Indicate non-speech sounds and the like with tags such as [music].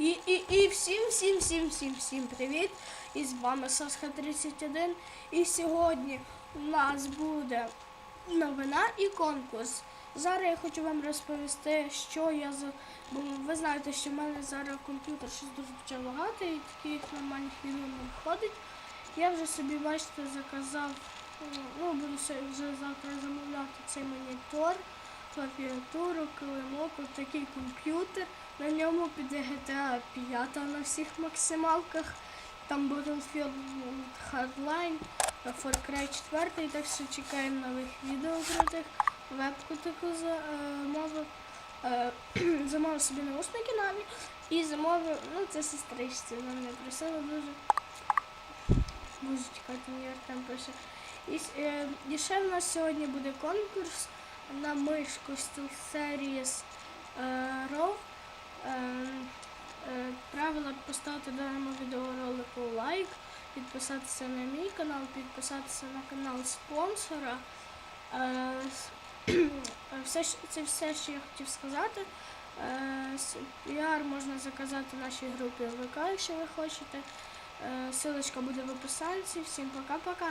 І, і, і всім, всім, всім, всім, всім привіт! І з вами Саска 31. І сьогодні у нас буде новина і конкурс. Зараз я хочу вам розповісти, що я за. Бо ви знаєте, що в мене зараз комп'ютер щось дуже почав лагати і таких нормальних відео не виходить. Я вже собі, бачите, заказав, ну, буду вже завтра замовляти цей монітор, клавіатуру, килимок, такий комп'ютер. На ньому піде GTA 5 на всіх максималках. Там Battlefield Hardline, Far Cry 4, так що чекаємо нових відео крутих. Вебку таку замовив. Е, [clears throat] замовив собі наушники нові і замовив, ну це сестричці, вона мене просила дуже. Мені Артем пише. І, е, і ще в нас сьогодні буде конкурс на е, RAW. Е, е, правила поставити даному відеоролику лайк, підписатися на мій канал, підписатися на канал спонсора. Е, все, це все, що я хотів сказати. Е, Піар можна заказати в нашій групі ВК, якщо ви хочете. Е, Силочка буде в описанці. Всім пока-пока.